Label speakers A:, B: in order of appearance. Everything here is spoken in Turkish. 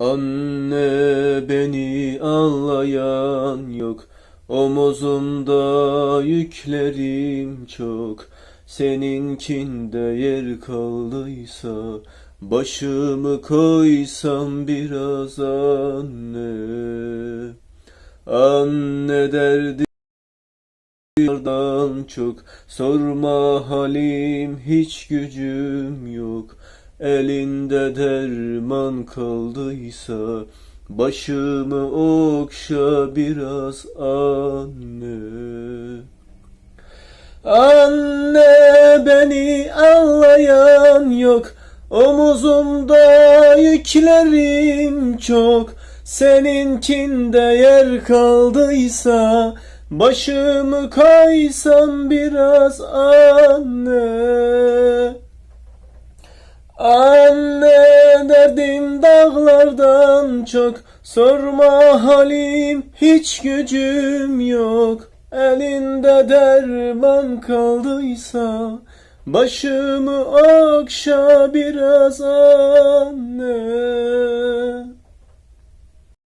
A: Anne beni anlayan yok. Omuzumda yüklerim çok. Seninkinde yer kaldıysa Başımı koysam biraz anne. Anne derdi çok. Sorma halim hiç gücüm yok Elinde derman kaldıysa Başımı okşa biraz anne. Anne beni anlayan yok. Omuzumda yüklerim çok. Seninkinde yer kaldıysa Başımı koysam biraz anne Anne derdim dağlardan çok. Sorma halim hiç gücüm yok. Elinde derman kaldıysa Başımı okşa biraz anne